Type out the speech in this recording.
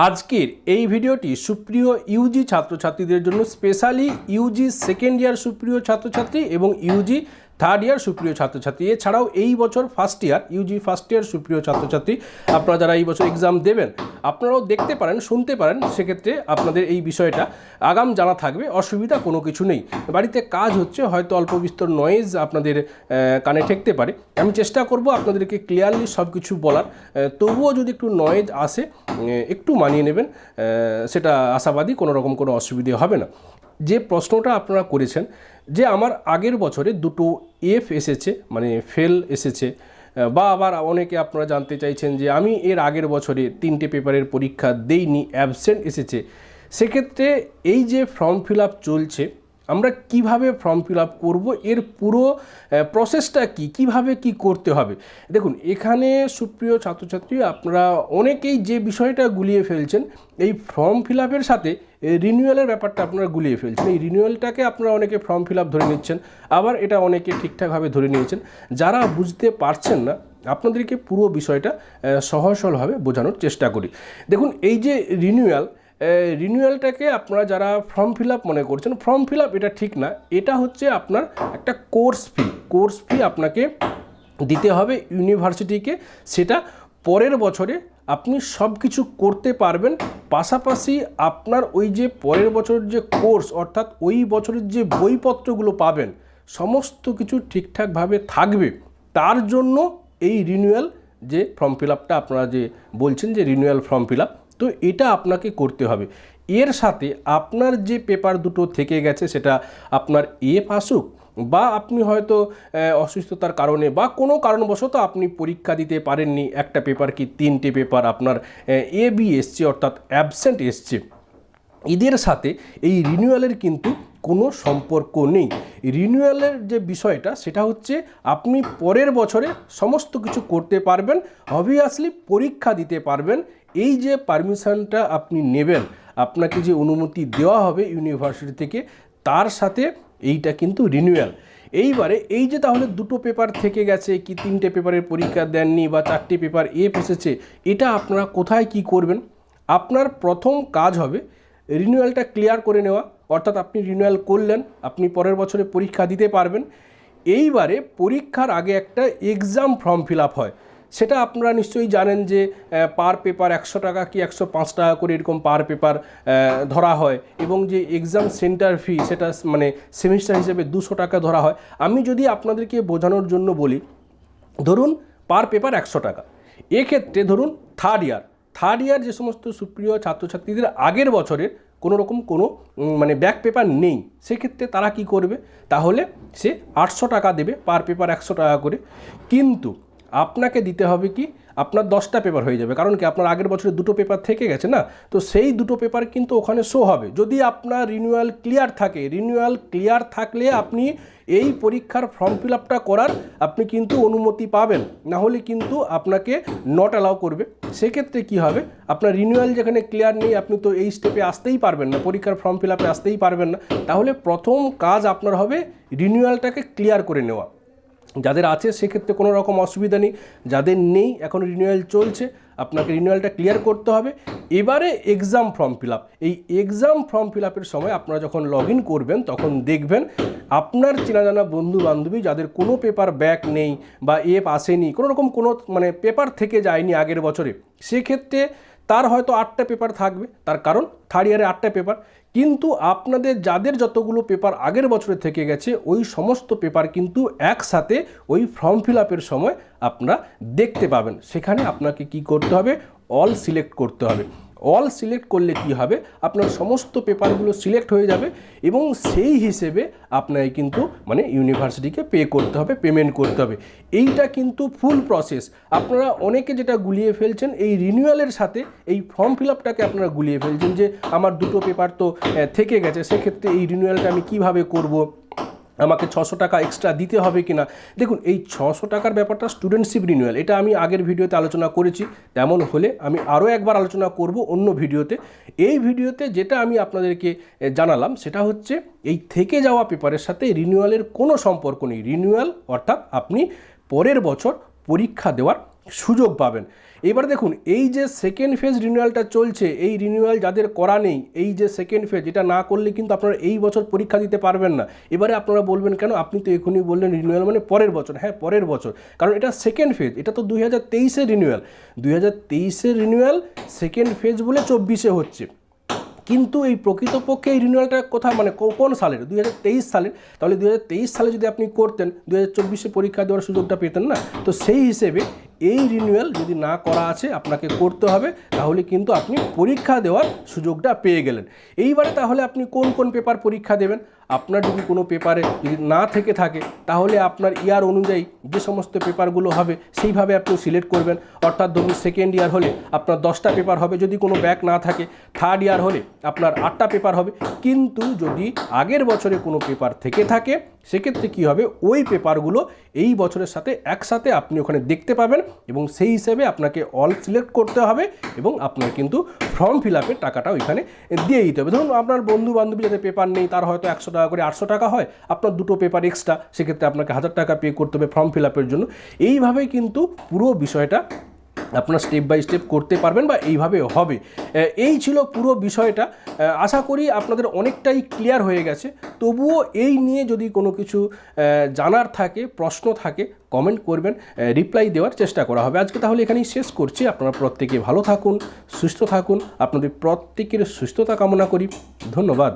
আজকের এই ভিডিওটি সুপ্রিয় ইউজি ছাত্রছাত্রীদের জন্য স্পেশালি ইউজি সেকেন্ড ইয়ার সুপ্রিয় ছাত্রছাত্রী এবং ইউজি থার্ড ইয়ার সুপ্রিয় ছাত্রছাত্রী। এছাড়াও এই বছর first year UG first year সুপ্রিয় ছাত্রছাত্রী। আপনারা যারা এই বছর এক্সাম দেবেন, আপনারাও দেখতে পারেন, শুনতে পারেন, সেক্ষেত্রে আপনাদের এই বিষয়টা আগাম জানা থাকবে, অসুবিধা কোনো কিছু নেই। বাড়িতে কাজ হচ্ছে, হয়তো অল্প বিস্তর নয়েজ আপনাদের কানে ঠেকতে পারে। আমি চেষ্টা করব আপনাদেরকে ক্লিয়ারলি সব কিছু বলার তবুও যদি একটু নয়েজ আসে একটু মানিয়ে নেবেন সেটা আশাবাদী, কোনো রকম কোনো অসুবিধে হবে না। যে প্রশ্নটা আপনারা করেছেন যে আমার আগের বছরে দুটো এফ এসেছে মানে ফেল এসেছে বা আবার অনেকে আপনারা জানতে চাইছেন যে আমি এর আগের বছরে তিনটে পেপারের পরীক্ষা দেইনি অ্যাবসেন্ট এসেছে। সেক্ষেত্রে এই যে ফর্ম ফিল চলছে আমরা কীভাবে ফর্ম ফিল আপ করব, এর পুরো প্রসেসটা কি, কীভাবে কি করতে হবে? দেখুন, এখানে সুপ্রিয় ছাত্রছাত্রী, আপনারা অনেকেই যে বিষয়টা গুলিয়ে ফেলছেন, এই ফর্ম ফিল আপের সাথে রিনিউয়ালের ব্যাপারটা আপনারা গুলিয়ে ফেলছেন। এই রিনিউয়ালটাকে আপনারা অনেকে ফর্ম ফিল আপ ধরে নিচ্ছেন, আবার এটা অনেকে ঠিকঠাকভাবে ধরে নিয়েছেন। যারা বুঝতে পারছেন না, আপনাদেরকে পুরো বিষয়টা সহজ সরলভাবে বোঝানোর চেষ্টা করি। দেখুন, এই যে রিনিউয়াল রিনিউয়ালটাকে আপনারা যারা ফর্ম ফিল আপ মনে করছেন ফর্ম ফিল আপ এটা ঠিক না, এটা হচ্ছে আপনার একটা কোর্স ফি কোর্স ফি আপনাকে দিতে হবে ইউনিভার্সিটিকে সেটা পরের বছরে আপনি সব কিছু করতে পারবেন, পাশাপাশি আপনার ওই যে পরের বছরের যে কোর্স অর্থাৎ ওই বছরের যে বইপত্রগুলো পাবেন, সমস্ত কিছু ঠিকঠাকভাবে থাকবে। তার জন্য এই রিনিউয়াল যে ফর্ম ফিল আপনারা যে বলছেন যে রিনিউয়াল ফর্ম ফিল আপ তো এটা আপনাকে করতে হবে। এর সাথে আপনার যে পেপার দুটো থেকে গেছে সেটা আপনার এফ আসুক বা আপনি হয়তো অসুস্থতার কারণে বা কোনো কারণবশত আপনি পরীক্ষা দিতে পারেননি, একটা পেপার কি তিনটে পেপার আপনার, এ বি এসছে অর্থাৎ অ্যাবসেন্ট এসছে। এদের সাথে এই রিনিউয়ালের কিন্তু কোনো সম্পর্ক নেই। রিনিউয়ালের যে বিষয়টা সেটা হচ্ছে আপনি পরের বছরে সমস্ত কিছু করতে পারবেন অবভিয়াসলি পরীক্ষা দিতে পারবেন এই যে পারমিশনটা আপনি নেবেন, আপনাকে যে অনুমতি দেওয়া হবে ইউনিভার্সিটি থেকে, তার সাথে এইটা কিন্তু রিনিউয়াল এইবারে এই যে তাহলে দুটো পেপার থেকে গেছে, কি তিনটে পেপারের পরীক্ষা দেননি বা চারটে পেপার এফ এসেছে, এটা আপনারা কোথায় কি করবেন? আপনার প্রথম কাজ হবে রিনিউয়ালটা ক্লিয়ার করে নেওয়া, অর্থাৎ আপনি রিনিউয়াল করলেন, আপনি পরের বছরে পরীক্ষা দিতে পারবেন। এইবারে পরীক্ষার আগে একটা এক্সাম ফর্ম ফিল হয়। সেটা আপনারা নিশ্চয়ই জানেন যে পার পেপার একশো টাকা কি একশো পাঁচ টাকা করে এরকম পার পেপার ধরা হয়। এবং যে এক্সাম সেন্টার ফি সেটা মানে সেমিস্টার হিসেবে দুশো টাকা ধরা হয়। আমি যদি আপনাদেরকে বোঝানোর জন্য বলি, ধরুন পার পেপার একশো টাকা। এক্ষেত্রে ধরুন থার্ড ইয়ার থার্ড ইয়ার যে সমস্ত সুপ্রিয় ছাত্রছাত্রীদের আগের বছরের কোনো রকম কোনো মানে ব্যাক পেপার নেই, সেক্ষেত্রে তারা কি করবে? তাহলে সে আটশো টাকা দেবে পার পেপার একশো টাকা করে। কিন্তু আপনাকে দিতে হবে কি? আপনার দশটা পেপার হয়ে যাবে। কারণ কি? আপনার আগের বছরে দুটো পেপার থেকে গেছে না? তো সেই দুটো পেপার কিন্তু ওখানে শো হবে। যদি আপনার রিনিউয়াল ক্লিয়ার থাকে রিনিউয়াল ক্লিয়ার থাকলে আপনি এই পরীক্ষার ফর্ম ফিল আপটা করার আপনি কিন্তু অনুমতি পাবেন। না হলে কিন্তু আপনাকে নট অ্যালাউ করবে। সেক্ষেত্রে কি হবে? আপনার রিনিউয়াল যেখানে ক্লিয়ার নেই, আপনি তো এই স্টেপে আসতেই পারবেন না। পরীক্ষার ফর্ম ফিল আপে আসতেই পারবেন না। তাহলে প্রথম কাজ আপনার হবে রিনিউয়ালটাকে ক্লিয়ার করে নেওয়া। যাদের আছে, সেক্ষেত্রে কোনো রকম অসুবিধা নেই। যাদের নেই, এখন রিনিউয়াল চলছে, আপনাকে রিনিউয়ালটা ক্লিয়ার করতে হবে। এবারে এক্সাম ফর্ম ফিল এই এক্সাম ফর্ম ফিল সময় আপনারা যখন লগ করবেন, তখন দেখবেন আপনার চেনা জানা বন্ধু বান্ধবী যাদের কোনো পেপার ব্যাক নেই বা এফ আসেনি কোনো রকম কোনো মানে পেপার থেকে যায়নি আগের বছরে, সেক্ষেত্রে তার হয়তো আটটা পেপার থাকবে, তার কারণ থার্ড ইয়ারে আটটা পেপার কিন্তু আপনাদের যাদের যতগুলো পেপার আগের বছরে থেকে গেছে, ওই সমস্ত পেপার কিন্তু একসাথে ওই ফর্ম ফিল সময় আপনারা দেখতে পাবেন। সেখানে আপনাকে কি করতে হবে? অল সিলেক্ট করতে হবে। অল সিলেক্ট করলে কি হবে? আপনার সমস্ত পেপারগুলো সিলেক্ট হয়ে যাবে এবং সেই হিসেবে আপনাকে কিন্তু মানে ইউনিভার্সিটিকে পে করতে হবে পেমেন্ট করতে হবে। এইটা কিন্তু ফুল প্রসেস আপনারা অনেকে যেটা গুলিয়ে ফেলছেন, এই রিনিউয়ালের সাথে এই ফর্ম ফিল আপটাকে আপনারা গুলিয়ে ফেলছেন যে, আমার দুটো পেপার তো থেকে গেছে, সেক্ষেত্রে এই রিনিউয়ালটা আমি কীভাবে করব? আমাকে ছশো টাকা এক্সট্রা দিতে হবে কিনা? দেখুন, এই ছশো টাকার ব্যাপারটা স্টুডেন্টশিপ রিনিউয়াল এটা আমি আগের ভিডিওতে আলোচনা করেছি। তেমন হলে আমি আরও একবার আলোচনা করব অন্য ভিডিওতে। এই ভিডিওতে যেটা আমি আপনাদেরকে জানালাম, সেটা হচ্ছে এই থেকে যাওয়া পেপারের সাথে রিনিউয়ালের কোনো সম্পর্ক নেই। রিনিউয়াল অর্থাৎ আপনি পরের বছর পরীক্ষা দেওয়ার সুযোগ পাবেন। এবার দেখুন, এই যে সেকেন্ড ফেজ রিনিউয়ালটা চলছে, এই রিনিউয়াল যাদের করা নেই, এই যে সেকেন্ড ফেজ এটা না করলে কিন্তু আপনারা এই বছর পরীক্ষা দিতে পারবেন না। এবারে আপনারা বলবেন কেন? আপনি তো এখনই বললেন রিনিউয়াল মানে পরের বছর। হ্যাঁ পরের বছর। কারণ এটা সেকেন্ড ফেজ এটা তো দুই হাজার তেইশের রিনিউয়াল দুই হাজার তেইশের রিনিউয়াল সেকেন্ড ফেজ বলে চব্বিশে হচ্ছে। কিন্তু এই প্রকৃতপক্ষে এই রিনিউয়ালটা কোথায়? মানে কোন সালের? দুই হাজার তেইশ সালের। তাহলে দুই হাজার তেইশ সালে যদি আপনি করতেন, দুই হাজার পরীক্ষা দেওয়ার সুযোগটা পেতেন না? তো সেই হিসেবে এই রিনিউয়াল যদি না করা আছে আপনাকে করতে হবে, তাহলে কিন্তু আপনি পরীক্ষা দেওয়ার সুযোগটা পেয়ে গেলেন। এইবারে তাহলে আপনি কোন কোন পেপার পরীক্ষা দেবেন? আপনার যদি কোনো পেপারে যদি না থেকে থাকে, তাহলে আপনার ইয়ার অনুযায়ী যে সমস্ত পেপারগুলো হবে, সেইভাবে আপনি সিলেক্ট করবেন। অর্থাৎ ধরুন সেকেন্ড ইয়ার হলে আপনার দশটা পেপার হবে, যদি কোনো ব্যাক না থাকে থার্ড ইয়ার হলে আপনার আটটা পেপার হবে। কিন্তু যদি আগের বছরে কোনো পেপার থেকে থাকে সেক্ষেত্রে কী হবে? ওই পেপারগুলো এই বছরের সাথে একসাথে আপনি ওখানে দেখতে পাবেন এবং সেই হিসেবে আপনাকে অল সিলেক্ট করতে হবে এবং আপনার কিন্তু ফর্ম ফিল আপের টাকাটা ওইখানে দিয়ে দিতে হবে। ধরুন আপনার বন্ধু বান্ধবী যাদের পেপার নেই, তার হয়তো একশো টাকা করে আটশো টাকা হয়, আপনার দুটো পেপার এক্সট্রা সেক্ষেত্রে আপনাকে হাজার টাকা পে করতে হবে ফর্ম ফিল আপের জন্য। এইভাবেই কিন্তু পুরো বিষয়টা আপনার স্টেপ বাই স্টেপ করতে পারবেন বা এইভাবে হবে। এই ছিল পুরো বিষয়টা। আশা করি আপনাদের অনেকটাই ক্লিয়ার হয়ে গেছে। তবুও এই নিয়ে যদি কোনো কিছু জানার থাকে, প্রশ্ন থাকে কমেন্ট করবেন রিপ্লাই দেওয়ার চেষ্টা করা হবে। আজকে তাহলে এখানেই শেষ করছি। আপনারা প্রত্যেকে ভালো থাকুন, সুস্থ থাকুন। আপনাদের প্রত্যেকের সুস্থতা কামনা করি। ধন্যবাদ।